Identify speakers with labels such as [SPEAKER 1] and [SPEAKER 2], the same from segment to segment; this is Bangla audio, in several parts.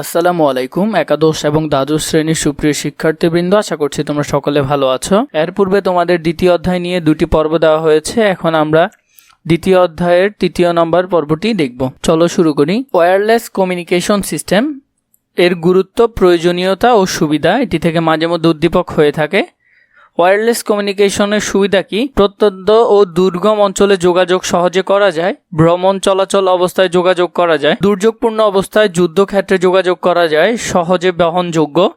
[SPEAKER 1] আসসালামু আলাইকুম, একাদশ এবং দ্বাদশ শ্রেণির সুপ্রিয় শিক্ষার্থীবৃন্দ, আশা করছি তোমরা সকলে ভালো আছো। এর পূর্বে তোমাদের দ্বিতীয় অধ্যায় নিয়ে দুটি পর্ব দেওয়া হয়েছে, এখন আমরা দ্বিতীয় অধ্যায়ের তৃতীয় নম্বর পর্বটি দেখব। চলো শুরু করি। ওয়্যারলেস কমিউনিকেশন সিস্টেম, এর গুরুত্ব, প্রয়োজনীয়তা ও সুবিধা, এটি থেকে মাঝে মধ্যে উদ্দীপক হয়ে থাকে। ওয়্যারলেস কমিউনিকেশনের সুবিধা কি? প্রত্যন্ত ও দুর্গম অঞ্চলে যোগাযোগ সহজে করা যায়? ভ্রমণ চলাচল অবস্থায় যোগাযোগ করা যায়? দুর্যোগপূর্ণ অবস্থায় যুদ্ধক্ষেত্রে যোগাযোগ করা যায়? সহজে বহনযোগ্য?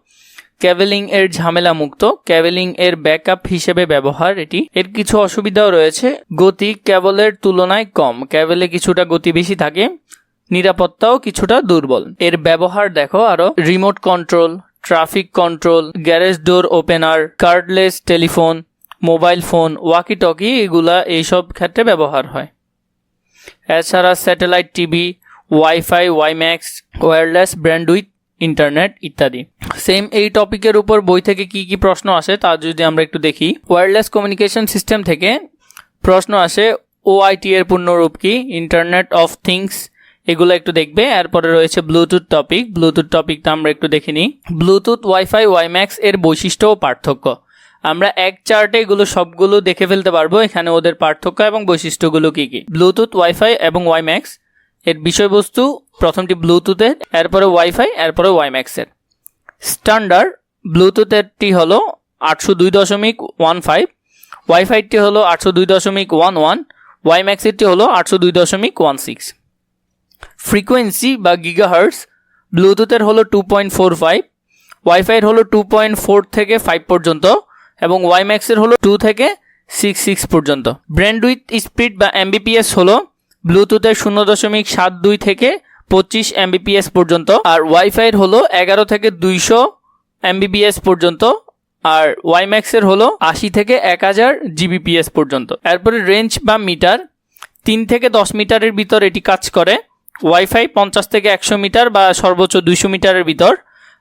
[SPEAKER 1] ক্যাভেলিং এর ঝামেলা মুক্ত ক্যাভেলিং এর ব্যাকআপ হিসেবে ব্যবহার এটি? এর কিছু অসুবিধাও রয়েছে। গতি ক্যাবলের তুলনায় কম। ক্যাবেলে কিছুটা গতি বেশি থাকে। নিরাপত্তাও কিছুটা দুর্বল। এর ব্যবহার দেখো আরও। Remote control traffic control, garage door opener, cordless telephone, mobile phone walkie talkie এগুলা এইসব ক্ষেত্রে ব্যবহার হয়। এছাড়া satellite TV, wifi, WiMAX, wireless bandwidth internet ইত্যাদি। সেম এই টপিকের উপর বই থেকে কি কি প্রশ্ন আসে তা যদি আমরা একটু দেখি। ওয়্যারলেস কমিউনিকেশন সিস্টেম থেকে প্রশ্ন আসে ওআইটি এর পূর্ণরূপ কি? ইন্টারনেট অফ থিংস এগুলো একটু দেখবে। এরপরে রয়েছে ব্লুটুথ টপিক ব্লুটুথ টপিকটা আমরা একটু দেখে নিই। ব্লুটুথ ওয়াইফাই ওয়াইম্যাক্স এর বৈশিষ্ট্য ও পার্থক্য। আমরা এক চার্টে এগুলো সবগুলো দেখে ফেলতে পারব। এখানে ওদের পার্থক্য এবং বৈশিষ্ট্যগুলো কি কি? ব্লুটুথ ওয়াইফাই এবং ওয়াইম্যাক্স এর বিষয়বস্তু প্রথমটি ব্লুটুথের এরপরে ওয়াইফাই এরপরে ওয়াইম্যাক্সের স্ট্যান্ডার্ড ব্লুটুথেরটি হলো আটশো দুই দশমিক ওয়ান ফাইভ। ওয়াইফাইটি হলো আটশো দুই দশমিক ওয়ান ওয়ান। ওয়াইম্যাক্সেরটি হলো আটশো দুই দশমিক ওয়ান সিক্স। ফ্রিকোয়েন্সি বা গিগাহার্টস ব্লুটুথের হলো টু পয়েন্ট ফোর ফাইভ ওয়াইফাইয়ের হলো টু পয়েন্ট ফোর থেকে ফাইভ পর্যন্ত, এবং ওয়াইম্যাক্সের হলো টু থেকে সিক্স সিক্স পর্যন্ত। ব্র্যান্ড উইথ স্পিড বা এমবিপিএস হলো ব্লুটুথের শূন্য দশমিক সাত দুই থেকে পঁচিশ এমবিপিএস পর্যন্ত, আর ওয়াইফাইয়ের হলো এগারো থেকে দুইশো এমবিপিএস পর্যন্ত, আর ওয়াইম্যাক্সের হলো আশি থেকে এক হাজার জিবিপিএস পর্যন্ত। এরপরে রেঞ্জ বা মিটার তিন থেকে দশ মিটারের ভিতর এটি কাজ করে। ওয়াইফাই পঞ্চাশ থেকে একশো মিটার বা সর্বোচ্চ দুইশো মিটারের ভিতর,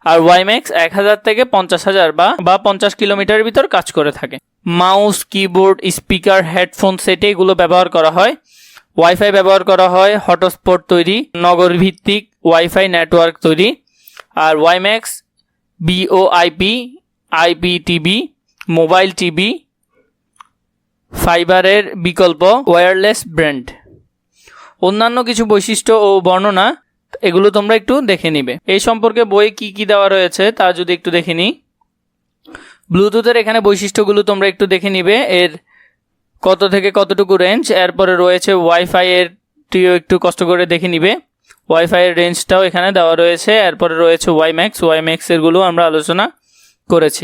[SPEAKER 1] আর ওয়াইম্যাক্স এক হাজার থেকে পঞ্চাশ হাজার বা বা পঞ্চাশ কিলোমিটারের ভিতর কাজ করে থাকে। মাউস কিবোর্ড স্পিকার হেডফোন সেটে এগুলো ব্যবহার করা হয়। ওয়াইফাই ব্যবহার করা হয় হটস্পট তৈরি নগর ভিত্তিক ওয়াইফাই নেটওয়ার্ক তৈরি, আর WiMAX VoIP IP TV mobile TV ফাইবারের বিকল্প ওয়্যারলেস ব্র্যান্ড অন্যান্য কিছু বৈশিষ্ট্য ও বর্ণনা, এগুলো তোমরা একটু দেখে নিবে। এই সম্পর্কে বই কি কি দেওয়া রয়েছে, তা যদি একটু দেখে নিই। ব্লুটুথের এখানে বৈশিষ্ট্যগুলো তোমরা একটু দেখে নিবে। এর কত থেকে কতটুকু রেঞ্জ এরপরে রয়েছে ওয়াইফাই এর টিও একটু কষ্ট করে দেখে নিবে। ওয়াইফাই এর রেঞ্জটাও এখানে দেওয়া রয়েছে। এরপরে রয়েছে ওয়াইম্যাক্স ওয়াইম্যাক্স এরগুলো আমরা আলোচনা করেছি।